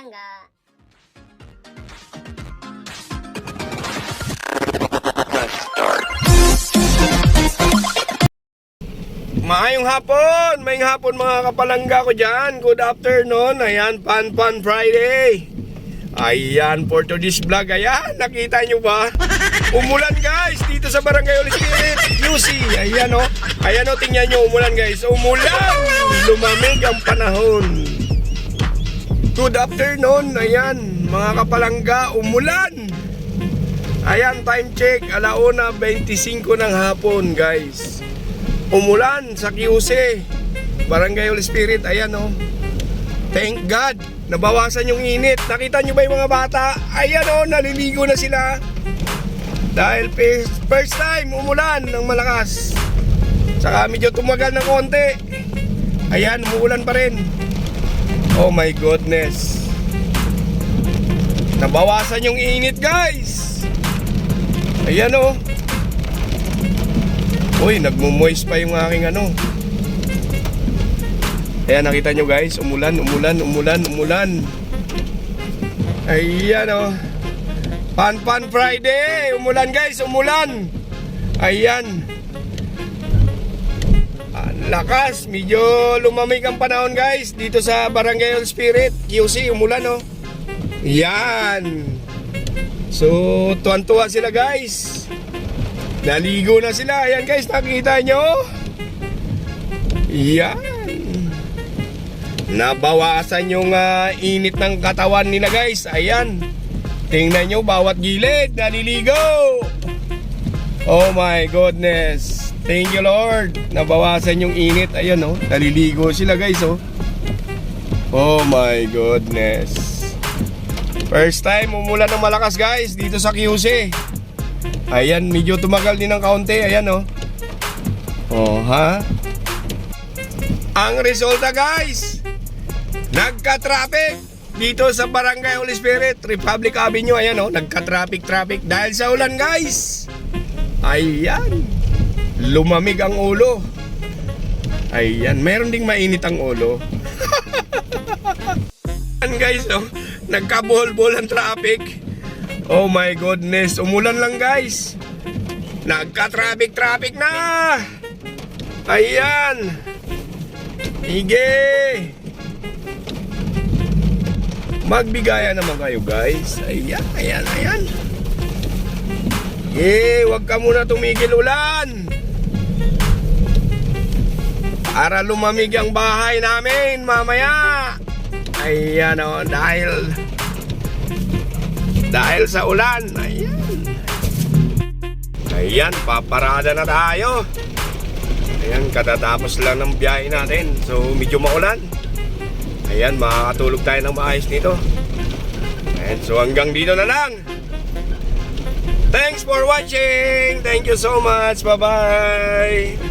kapalangga. Maayong hapon! May hapon mga kapalangga ko dyan. Good afternoon. Ayan, Pan Pan Friday. Ayan, for today's vlog. Ayan, nakita nyo ba? Umulan guys, dito sa Barangay Holy Spirit, UC. Ayan o. Oh. Ayan o, oh, tingnan nyo, umulan guys. Umulan! Lumamig ang panahon. Good afternoon. Ayan, mga kapalangga, umulan. Ayan, time check. Alauna, 25 ng hapon guys. Umulan sa QC Barangay Holy Spirit ayan oh. Thank God nabawasan yung init. Nakita nyo ba yung mga bata? Ayan oh naliligo na sila. Dahil first, time umulan ng malakas. Saka medyo tumagal ng konti. Ayan umuulan pa rin oh my goodness nabawasan yung init guys ayan oh Uy, nagmo-moist pa yung aking ano. Ayan, nakita nyo guys, umulan, umulan, umulan, umulan. Ayan. Oh. Pan Pan Friday! Umulan guys, umulan! Ayan. Lakas, medyo lumamig ang panahon guys dito sa Barangay Old Spirit, QC, umulan o. Oh. Yan. So, tuwan-tuwa sila guys. Naligo na sila. Ayan guys, nakita nyo? Yan. Nabawasan yung uh, init ng katawan nila guys. Ayan. Tingnan nyo, bawat gilid, naliligo. Oh my goodness. Thank you Lord. Nabawasan yung init. Ayan oh, naliligo sila guys oh. Oh my goodness. First time umulan ng malakas guys dito sa QC. Ayan, medyo tumagal din ng kaunti. Ayan, oh. Oh, ha? Ang resulta, guys. Nagka-traffic dito sa Barangay Holy Spirit, Republic Avenue. Ayan, oh. Nagka-traffic-traffic dahil sa ulan, guys. Ayan. Lumamig ang ulo. Ayan, meron ding mainit ang ulo. Ayan, guys, oh. Nagkabuhol-buhol ang traffic. Oh my goodness, umulan lang guys. Nagka-traffic-traffic na. Ayan. Ige. Magbigaya naman kayo guys. Ayan, ayan, ayan. Eh, wag ka muna tumigil ulan. Para lumamig ang bahay namin mamaya. Ayan o, oh, dahil dahil sa ulan. Ayan. Ayan, paparada na tayo. Ayan, katatapos lang ng biyahe natin. So, medyo maulan. Ayan, makakatulog tayo ng maayos nito. Ayan, so hanggang dito na lang. Thanks for watching. Thank you so much. Bye-bye.